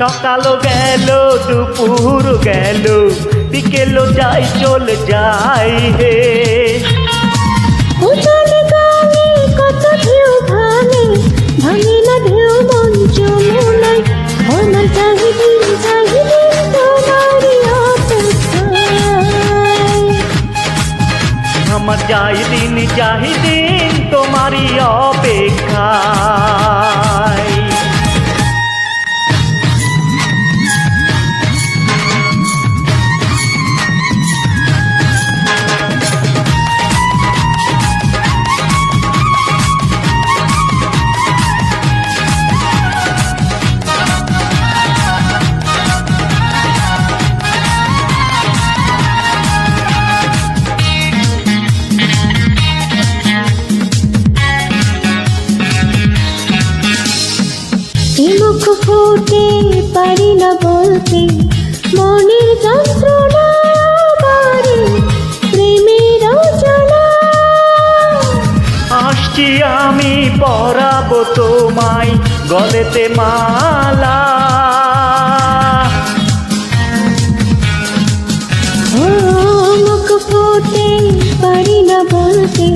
সকাল গেল দুপুর গেল বিকেল যাই চলে যাই হে। উজানে গাঙে কত ঢেউ ভাঙে ভাঙে না ঢেউ মন যমুনায় আমার চাহিদিন চাহিদিন তোমারই আমার যাই দিন যাই দিন তোমারই অপেক্ষায়। ফুটে পারি না বলতে। মনের যন্ত্রণা প্রেমের আসছি আমি পরাবো তোমায় গলেতে মালা। মুখ ফুটে পারি না বলতে।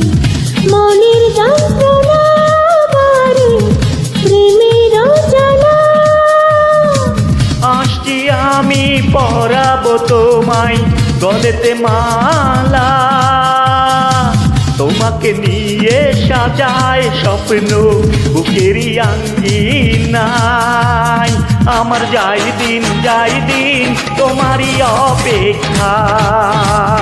মনের যন্ত্রণা গলেতে মালা। তোমাকে নিয়ে সাজায় স্বপ্ন, বুকেরই আঙ্গিনায়। আমার যাই দিন যাই দিন তোমারই অপেক্ষায়।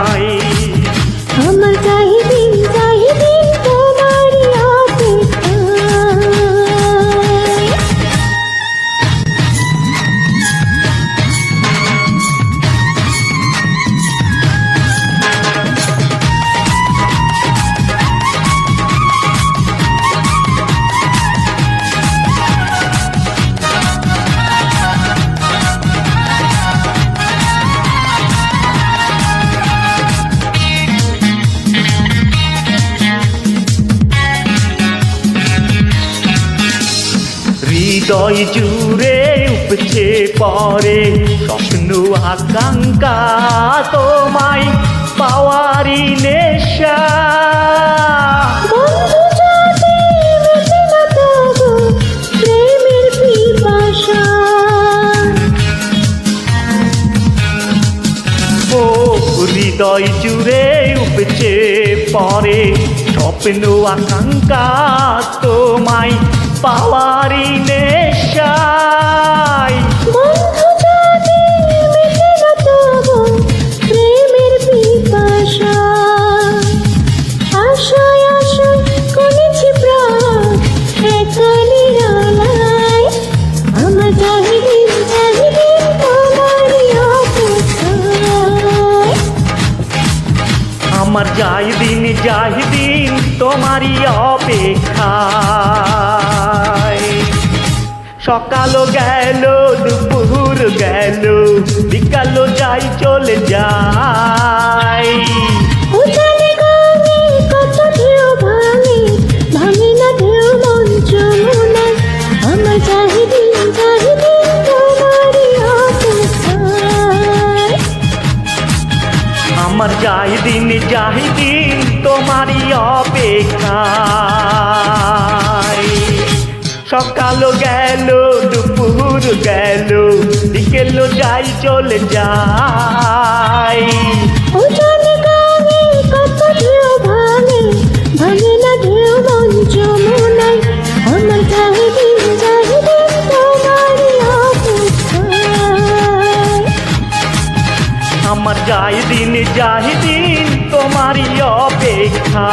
হৃদয় জুড়ে উপছে পরে স্বপ্ন আকাঙ্ক্ষা তোমায় পাওয়ারি নেশা। হৃদয় জুড়ে উপচে পরে স্বপ্ন আকাঙ্ক্ষা তোমায় পাওয়ারি আমার যাই দিন যাই দিন তোমারই অপেক্ষা সকাল গেল, দুপুর গেল, বিকাল যাই চলে যাই আমার যাই দিন যাই দিন, তোমারই অপেক্ষা সকাল গেল, দুপুর গেল, বিকেল যাই চলে যাই যাই দিন যাই দিন তোমারই অপেক্ষা